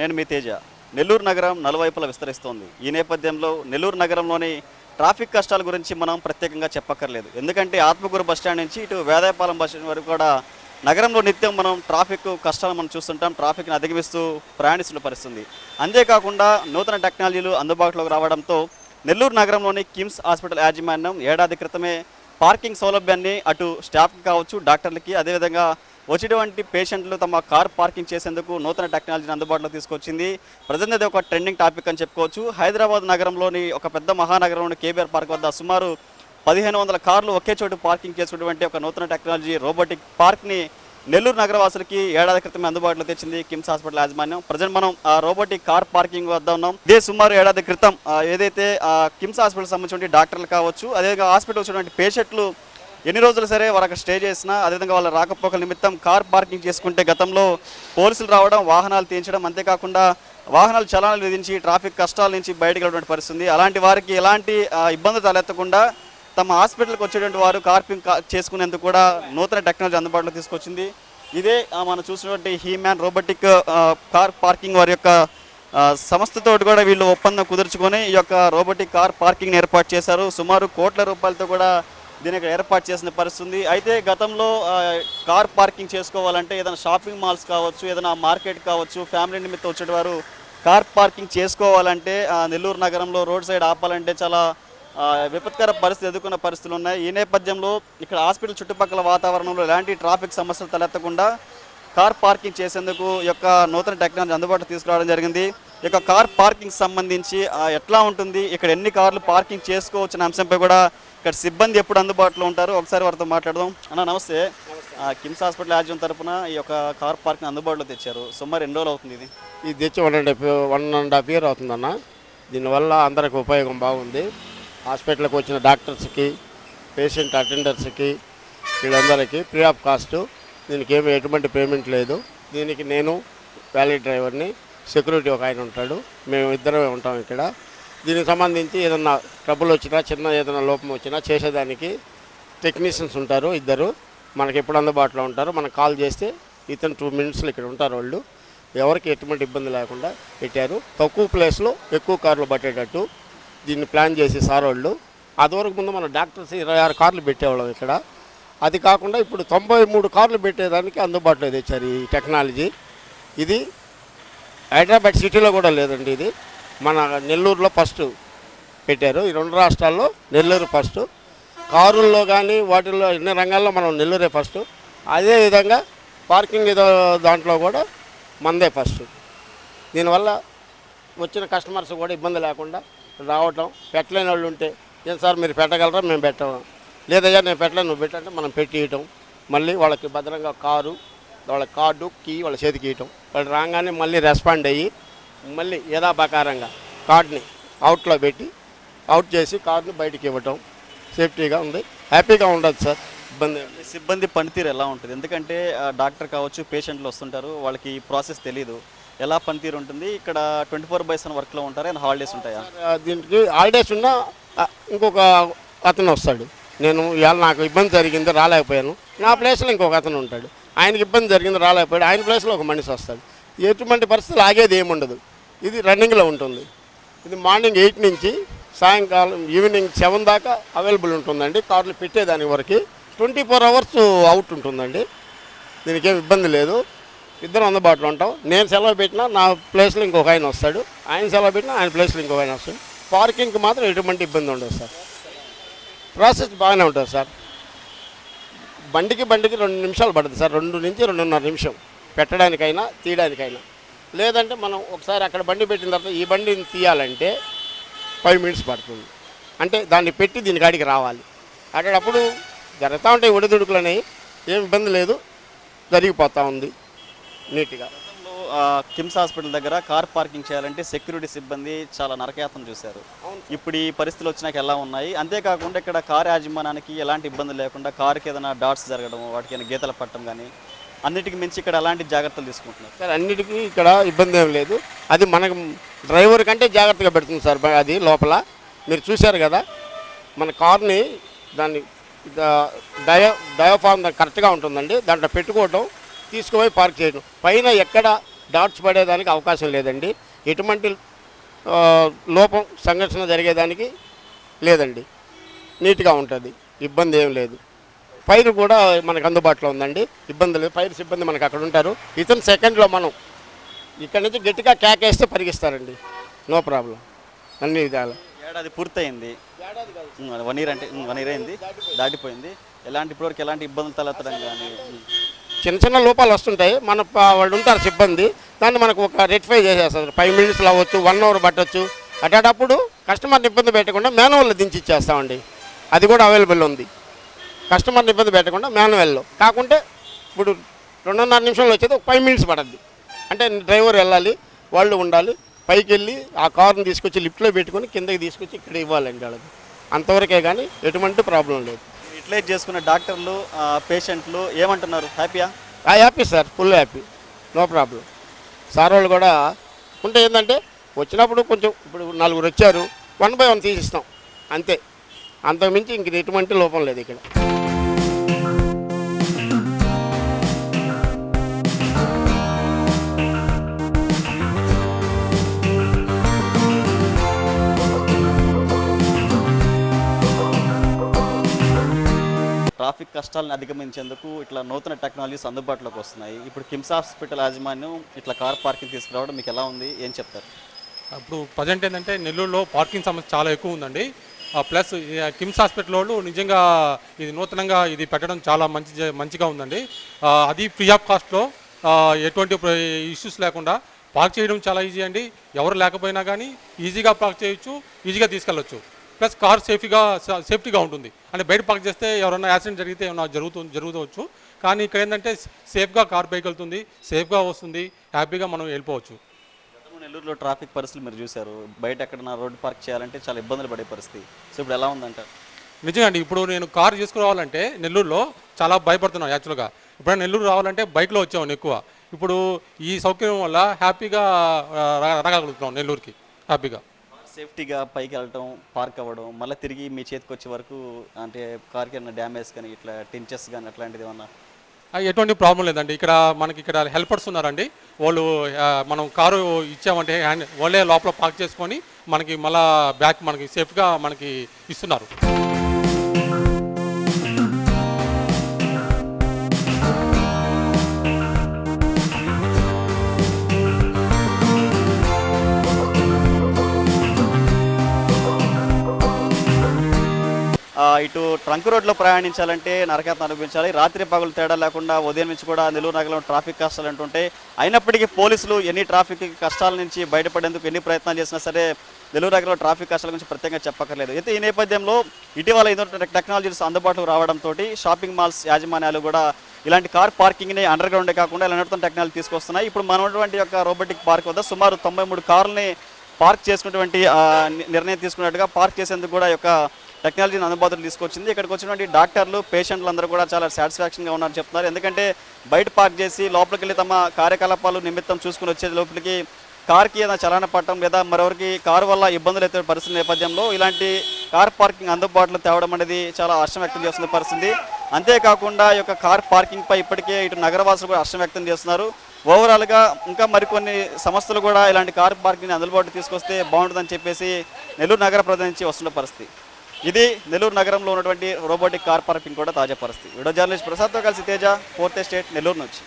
నేను మీ తేజ. నెల్లూరు నగరం నలువైపులా విస్తరిస్తోంది. ఈ నేపథ్యంలో నెల్లూరు నగరంలోని ట్రాఫిక్ కష్టాల గురించి మనం ప్రత్యేకంగా చెప్పక్కర్లేదు. ఎందుకంటే ఆత్మకూరు బస్టాండ్ నుంచి ఇటు వేదాయపాలెం బస్ స్టాండ్ వరకు కూడా నగరంలో నిత్యం మనం ట్రాఫిక్ కష్టాలు మనం చూస్తుంటాం. ట్రాఫిక్ని అధిగమిస్తూ ప్రయాణిస్తున్న పరిస్థితుంది. అంతేకాకుండా నూతన టెక్నాలజీలు అందుబాటులోకి రావడంతో నెల్లూరు నగరంలోని కిమ్స్ హాస్పిటల్ యాజమాన్యం ఏడాది క్రితమే పార్కింగ్ సౌలభ్యాన్ని అటు స్టాఫ్కి కావచ్చు డాక్టర్లకి అదేవిధంగా వచ్చేటువంటి పేషెంట్లు తమ కార్ పార్కింగ్ చేసేందుకు నూతన టెక్నాలజీని అందుబాటులో తీసుకొచ్చింది. ప్రజెంట్ అది ఒక ట్రెండింగ్ టాపిక్ అని చెప్పుకోవచ్చు. హైదరాబాద్ నగరంలోని ఒక పెద్ద మహానగరంలోని కేబీఆర్ పార్క్ వద్ద సుమారు పదిహేను వందల కార్లు ఒకే చోటు పార్కింగ్ చేసుకున్నటువంటి ఒక నూతన టెక్నాలజీ రోబోటిక్ పార్క్ని నెల్లూరు నగరవాసులకి ఏడాది క్రితమే అందుబాటులో తెచ్చింది కిమ్స్ హాస్పిటల్ యాజమాన్యం. ప్రజెంట్ మనం ఆ రోబోటిక్ కార్ పార్కింగ్ వద్ద ఉన్నాం. ఇదే సుమారు ఏడాది క్రితం ఏదైతే కిమ్స్ హాస్పిటల్ సంబంధించిన డాక్టర్లు కావచ్చు అదేవిధంగా హాస్పిటల్ వచ్చినటువంటి పేషెంట్లు ఎన్ని రోజులు సరే వారు అక్కడ స్టే చేసినా అదేవిధంగా వాళ్ళ రాకపోకల నిమిత్తం కార్ పార్కింగ్ చేసుకుంటే గతంలో పోలీసులు రావడం వాహనాలు తీయించడం అంతేకాకుండా వాహనాలు చలానాలు విధించి ట్రాఫిక్ కష్టాల నుంచి బయటకు వెళ్ళటువంటి పరిస్థితి అలాంటి వారికి ఎలాంటి ఆ, ఇబ్బందులు తలెత్తకుండా తమ హాస్పిటల్కి వచ్చేటువంటి వారు కార్పింగ్ చేసుకునేందుకు కూడా నూతన టెక్నాలజీ అందుబాటులో తీసుకొచ్చింది. ఇదే మనం చూసినటువంటి హీమ్యాన్ రోబోటిక్ కార్ పార్కింగ్ వారి యొక్క సంస్థతో కూడా వీళ్ళు ఒప్పందం కుదుర్చుకొని ఈ యొక్క రోబోటిక్ కార్ పార్కింగ్ ఏర్పాటు చేశారు. సుమారు కోట్ల రూపాయలతో కూడా దీని ఇక్కడ ఏర్పాటు చేసిన పరిస్థితి ఉంది అయితే గతంలో కార్ పార్కింగ్ చేసుకోవాలంటే ఏదైనా షాపింగ్ మాల్స్ కావచ్చు ఏదైనా మార్కెట్ కావచ్చు ఫ్యామిలీ నిమిత్తం వచ్చేవారు కార్ పార్కింగ్ చేసుకోవాలంటే నెల్లూరు నగరంలో రోడ్ సైడ్ ఆపాలంటే చాలా విపత్కర పరిస్థితి ఎదుర్కొన్న పరిస్థితులు ఉన్నాయి. ఈ నేపథ్యంలో ఇక్కడ హాస్పిటల్ చుట్టుపక్కల వాతావరణంలో ఎలాంటి ట్రాఫిక్ సమస్యలు తలెత్తకుండా కార్ పార్కింగ్ చేసేందుకు యొక్క నూతన టెక్నాలజీ అందుబాటులో తీసుకురావడం జరిగింది. ఈ యొక్క కార్ పార్కింగ్ సంబంధించి ఎట్లా ఉంటుంది ఇక్కడ ఎన్ని కార్లు పార్కింగ్ చేసుకోవచ్చిన అంశంపై కూడా ఇక్కడ సిబ్బంది ఎప్పుడు అందుబాటులో ఉంటారు? ఒకసారి వారితో మాట్లాడదాం. అన్న నమస్తే. ఆ, కిమ్స్ హాస్పిటల్ యాజ్యం తరపున ఈ యొక్క కార్ పార్కింగ్ అందుబాటులో తెచ్చారు. సుమారు ఎన్ని రోజులు అవుతుంది ఇది? ఇది తెచ్చి one and one and half year అవుతుందన్న దీనివల్ల అందరికి ఉపయోగం బాగుంది. హాస్పిటల్కి వచ్చిన డాక్టర్స్కి పేషెంట్ అటెండర్స్కి వీళ్ళందరికీ ఫ్రీ ఆఫ్ కాస్ట్. దీనికి ఏమి ఎటువంటి పేమెంట్ లేదు. దీనికి నేను వ్యాలీ డ్రైవర్ని సెక్యూరిటీ ఒక ఆయన ఉంటాడు. మేము ఇద్దరమే ఉంటాం ఇక్కడ. దీనికి సంబంధించి ఏదన్నా ట్రబుల్ వచ్చినా చిన్న ఏదైనా లోపం వచ్చినా చేసేదానికి టెక్నీషియన్స్ ఉంటారు ఇద్దరు. మనకి ఎప్పుడు అందుబాటులో ఉంటారు. మనకు కాల్ చేస్తే ఇతను టూ మినిట్స్లో ఇక్కడ ఉంటారు వాళ్ళు. ఎవరికి ఎటువంటి ఇబ్బంది లేకుండా పెట్టారు. తక్కువ ప్లేస్లో ఎక్కువ కార్లు పట్టేటట్టు దీన్ని ప్లాన్ చేసి సార్ వాళ్ళు. అదివరకు ముందు మన డాక్టర్స్ ఇరవై ఆరు కార్లు పెట్టేవాళ్ళం ఇక్కడ. అది కాకుండా ఇప్పుడు తొంభై మూడు కార్లు పెట్టేదానికి అందుబాటులో తెచ్చారు ఈ టెక్నాలజీ ఇది హైదరాబాద్ సిటీలో కూడా లేదండి ఇది. మన నెల్లూరులో ఫస్ట్ పెట్టారు. ఈ రెండు రాష్ట్రాల్లో నెల్లూరు ఫస్ట్. కారుల్లో కానీ వాటిల్లో ఎన్ని రంగాల్లో మనం నెల్లూరే ఫస్ట్. అదేవిధంగా పార్కింగ్ ఏదో దాంట్లో కూడా మందే ఫస్ట్. దీనివల్ల వచ్చిన కస్టమర్స్ కూడా ఇబ్బంది లేకుండా రావటం పెట్టలేని వాళ్ళు ఉంటే ఏం సార్ మీరు పెట్టగలరా? మేము పెట్టడం లేదయ్యా నేను పెట్టలేను నువ్వు పెట్టంటే మనం పెట్టియటం మళ్ళీ వాళ్ళకి భద్రంగా కారు వాళ్ళ కార్డు కీ వాళ్ళ చేతికి ఇవ్వటం వాళ్ళు రాగానే మళ్ళీ రెస్పాండ్ అయ్యి మళ్ళీ యథాప్రకారంగా కార్డ్ని అవుట్లో పెట్టి అవుట్ చేసి కార్డుని బయటికి ఇవ్వటం సేఫ్టీగా ఉంది. హ్యాపీగా ఉండదు సార్. ఇబ్బంది. సిబ్బంది పనితీరు ఎలా ఉంటుంది? ఎందుకంటే డాక్టర్ కావచ్చు పేషెంట్లు వస్తుంటారు వాళ్ళకి ఈ ప్రాసెస్ తెలియదు ఎలా పనితీరు ఉంటుంది? ఇక్కడ ట్వంటీ ఫోర్ బై సెవెన్ వర్క్లో ఉంటారా? ఏమైనా హాలిడేస్ ఉంటాయా? దీనికి హాలిడేస్ ఉన్నా ఇంకొక అతను వస్తాడు. నేను ఇవాళ నాకు ఇబ్బంది జరిగింది రాలేకపోయాను. నా ప్లేస్లో ఇంకొక అతను ఉంటాడు. ఆయనకి ఇబ్బంది జరిగింది రాలేకపోయాడు. ఆయన ప్లేస్లో ఒక మనిషి వస్తాడు. ఎటువంటి పరిస్థితులు ఆగేది ఏముండదు. ఇది రన్నింగ్లో ఉంటుంది. ఇది మార్నింగ్ ఎయిట్ నుంచి సాయంకాలం ఈవినింగ్ సెవెన్ దాకా అవైలబుల్ ఉంటుందండి. కార్లు పెట్టేదాని వరకు ట్వంటీ ఫోర్ అవర్స్ అవుట్ ఉంటుందండి. దీనికి ఏం ఇబ్బంది లేదు. ఇద్దరం అందుబాటులో ఉంటాం. నేను సెలవు పెట్టినా నా ప్లేస్లో ఇంకొక ఆయన వస్తాడు. ఆయన సెలవు పెట్టినా ఆయన ప్లేస్లో ఇంకొక ఆయన వస్తాడు. పార్కింగ్కి మాత్రం ఎటువంటి ఇబ్బంది ఉండదు సార్. ప్రాసెస్ బాగానే ఉంటుంది సార్. బండికి బండికి రెండు నిమిషాలు పడుతుంది సార్. రెండు నుంచి రెండున్నర నిమిషం. పెట్టడానికైనా తీయడానికైనా. లేదంటే మనం ఒకసారి అక్కడ బండి పెట్టిన తర్వాత ఈ బండిని తీయాలంటే ఫైవ్ మినిట్స్ పడుతుంది. అంటే దాన్ని పెట్టి దీని కాడికి రావాలి. అక్కడప్పుడు జరుగుతూ ఉంటాయి ఒడిదుడుకులు అనేవి. ఏం ఇబ్బంది లేదు. జరిగిపోతూ ఉంది. నీట్గా. కిమ్స్ హాస్పిటల్ దగ్గర కార్ పార్కింగ్ చేయాలంటే సెక్యూరిటీ సిబ్బంది చాలా నరకయాతన చూశారు. ఇప్పుడు ఈ పరిస్థితులు వచ్చినాక ఎలా ఉన్నాయి? అంతేకాకుండా ఇక్కడ కార్ యాజమాన్యానికి ఎలాంటి ఇబ్బంది లేకుండా కారుకి ఏదైనా డాట్స్ జరగడం వాటికి గీతలు పట్టడం కానీ అన్నిటికీ మించి ఇక్కడ అలాంటి జాగ్రత్తలు తీసుకుంటున్నారు. సార్ అన్నిటికీ ఇక్కడ ఇబ్బంది ఏం లేదు. అది మనకు డ్రైవర్ కంటే జాగ్రత్తగా పెడుతుంది సార్ అది లోపల. మీరు చూశారు కదా మన కార్ని దాన్ని ద- డయో కరెక్ట్గా ఉంటుందండి. దాంట్లో పెట్టుకోవటం తీసుకుపోయి పార్క్ చేయడం పైన ఎక్కడ డాట్స్ పడేదానికి అవకాశం లేదండి. ఎటువంటి లోపం సంఘర్షణ జరిగేదానికి లేదండి. నీట్గా ఉంటుంది. ఇబ్బంది ఏం లేదు. ఫైర్ కూడా మనకు అందుబాటులో ఉందండి. ఇబ్బంది లేదు ఫైర్ సిబ్బంది మనకు అక్కడ ఉంటారు. ఇతను సెకండ్లో మనం ఇక్కడ నుంచి గట్టిగా కేకేస్తే పరిగిస్తారండి. No problem. అన్ని విధాలు. ఏడాది పూర్తయింది. వన్ ఇయర్ అంటే వన్ ఇయర్ అయింది. దాటిపోయింది. ఎలాంటి ఇప్పటివరకు ఎలాంటి ఇబ్బందులు తలెత్తడం కానీ చిన్న చిన్న లోపాలు వస్తుంటాయి. మన వాళ్ళు ఉంటారు సిబ్బంది. దాన్ని మనకు ఒక రెక్టిఫై చేసేస్తారు. ఫైవ్ మినిట్స్లో అవ్వచ్చు వన్ అవర్ పట్టవచ్చు అటేటప్పుడు కస్టమర్ని ఇబ్బంది పెట్టకుండా మాన్యువల్లో దించి ఇచ్చేస్తామండి. అది కూడా అవైలబుల్ ఉంది. కస్టమర్ని ఇబ్బంది పెట్టకుండా మాన్యువల్లో. కాకుంటే ఇప్పుడు రెండున్నర నిమిషంలో వచ్చేది ఒక ఫైవ్ మినిట్స్ పడద్ది. అంటే డ్రైవర్ వెళ్ళాలి వాళ్ళు ఉండాలి పైకి వెళ్ళి ఆ కార్ని తీసుకొచ్చి లిఫ్ట్లో పెట్టుకొని కిందకి తీసుకొచ్చి ఇక్కడ ఇవ్వాలండి వాళ్ళకి. అంతవరకే కానీ ఎటువంటి ప్రాబ్లం లేదు. యూటిలైజ్ చేసుకున్న డాక్టర్లు పేషెంట్లు ఏమంటున్నారు? హ్యాపీయా? ఆ happy sir full happy. No problem. Sir వాళ్ళు కూడా ఉంటే ఏంటంటే వచ్చినప్పుడు కొంచెం ఇప్పుడు నలుగురు వచ్చారు వన్ బై వన్ తీసిస్తాం. అంతే. అంతకుమించి ఇంక ఎటువంటి లోపం లేదు ఇక్కడ. కష్టాలను అధిగమించేందుకు ఇట్లా నూతన టెక్నాలజీస్ అందుబాటులోకి వస్తున్నాయి. ఇప్పుడు కిమ్స్ హాస్పిటల్ యాజమాన్యం ఇట్లా కార్ పార్కింగ్ తీసుకురావడం మీకు ఎలా ఉంది? ఏం చెప్తారు? ఇప్పుడు ప్రజెంట్ ఏంటంటే నెల్లూరులో పార్కింగ్ సమస్య చాలా ఎక్కువ ఉందండి. ప్లస్ కిమ్స్ హాస్పిటల్ వాళ్ళు నిజంగా ఇది నూతనంగా ఇది పెట్టడం చాలా మంచి మంచిగా ఉందండి. అది ఫ్రీ ఆఫ్ కాస్ట్లో ఎటువంటి ఇష్యూస్ లేకుండా పార్క్ చేయడం చాలా ఈజీ అండి. ఎవరు లేకపోయినా కానీ ఈజీగా పార్క్ చేయొచ్చు ఈజీగా తీసుకెళ్ళొచ్చు. ప్లస్ కార్ సేఫ్గా సేఫ్టీగా ఉంటుంది. అంటే బయట పార్క్ చేస్తే ఎవరైనా యాక్సిడెంట్ జరిగితే ఏమైనా జరుగుతుంది జరుగుతవచ్చు. కానీ ఇక్కడ ఏంటంటే సేఫ్గా కార్ పైకి వెళ్తుంది సేఫ్గా వస్తుంది హ్యాపీగా మనం వెళ్ళిపోవచ్చు. నెల్లూరులో ట్రాఫిక్ పరిస్థితులు మీరు చూశారు. బయట ఎక్కడైనా రోడ్డు పార్క్ చేయాలంటే చాలా ఇబ్బందులు పడే పరిస్థితి. సో ఇప్పుడు ఎలా ఉందంటారు నిజంగా అండి ఇప్పుడు నేను కార్ తీసుకురావాలంటే నెల్లూరులో చాలా భయపడుతున్నాను యాక్చువల్గా. ఇప్పుడు నెల్లూరు రావాలంటే బైక్లో వచ్చాము ఎక్కువ. ఇప్పుడు ఈ సౌకర్యం వల్ల హ్యాపీగా రాగలుగుతున్నాం నెల్లూరుకి. హ్యాపీగా. సేఫ్టీగా పైకి వెళ్ళటం పార్క్ అవ్వడం మళ్ళీ తిరిగి మీ చేతికి వచ్చే వరకు అంటే కార్కి ఏమైనా డ్యామేజ్ కానీ ఇట్లా టించెస్ కానీ అట్లాంటిది ఏమన్నా? ఎటువంటి ప్రాబ్లం లేదండి. ఇక్కడ మనకి ఇక్కడ హెల్పర్స్ ఉన్నారండి. వాళ్ళు మనం కారు ఇచ్చామంటే హ్యాండ్ వాళ్ళే లోపల పార్క్ చేసుకొని మనకి మళ్ళీ బ్యాక్ మనకి సేఫ్గా మనకి ఇస్తున్నారు. ఇటు ట్రంక్ రోడ్లో ప్రయాణించాలంటే నరకయాతన అనిపించాలి రాత్రి పగలు తేడా లేకుండా ఉదయం నుంచి కూడా నెల్లూరు నగరంలో ట్రాఫిక్ కష్టాలు అంటుంటే అయినప్పటికీ పోలీసులు ఎన్ని ట్రాఫిక్ కష్టాల నుంచి బయటపడేందుకు ఎన్ని ప్రయత్నాలు చేసినా సరే నెల్లూరు నగరంలో ట్రాఫిక్ కష్టాల గురించి ప్రత్యేకంగా చెప్పక్కర్లేదు. అయితే ఈ నేపథ్యంలో ఇటీవల ఏదో టెక్నాలజీస్ అందుబాటులో రావడంతో షాపింగ్ మాల్స్ యాజమాన్యాలు కూడా ఇలాంటి కార్ పార్కింగ్ని అండర్ గ్రౌండే కాకుండా ఇలా నడుతున్న టెక్నాలజీ తీసుకొస్తున్నాయి. ఇప్పుడు మనం ఉన్నటువంటి యొక్క రోబోటిక్ పార్క్ వద్ద సుమారు తొంభై మూడు కార్లని పార్క్ చేసుకున్నటువంటి నిర్ణయం తీసుకున్నట్టుగా పార్క్ చేసేందుకు కూడా యొక్క టెక్నాలజీని అందుబాటులో తీసుకొచ్చింది. ఇక్కడికి వచ్చినటువంటి డాక్టర్లు పేషెంట్లు అందరూ కూడా చాలా సాటిస్ఫాక్షన్గా ఉన్నారని చెప్తున్నారు. ఎందుకంటే బయట పార్క్ చేసి లోపలికి వెళ్ళి తమ కార్యకలాపాలు నిమిత్తం చూసుకుని వచ్చే లోపలికి కార్కి ఏదైనా చలాన పట్టడం లేదా మరొకరికి కారు వల్ల ఇబ్బందులు అయితే పరిస్థితి నేపథ్యంలో ఇలాంటి కార్ పార్కింగ్ అందుబాటులో తేవడం అనేది చాలా హర్షం వ్యక్తం చేస్తున్న పరిస్థితి. అంతేకాకుండా ఈ యొక్క కార్ పార్కింగ్ పై ఇప్పటికే ఇటు నగరవాసులు కూడా హర్షం వ్యక్తం చేస్తున్నారు. ఓవరాల్గా ఇంకా మరికొన్ని సంస్థలు కూడా ఇలాంటి కార్ పార్కింగ్ అందుబాటులో తీసుకొస్తే బాగుంటుందని చెప్పేసి నెల్లూరు నగర ప్రజల నుంచి వస్తున్న పరిస్థితి. ఇది నెల్లూరు నగరంలో ఉన్నటువంటి రోబోటిక్ కార్ పార్కింగ్ కూడా తాజా పరిస్థితి. వీడియో జర్నలిస్ట్ ప్రసాద్తో కలిసి తేజ ఫోర్త్ స్టేట్ నెల్లూరు నుంచి.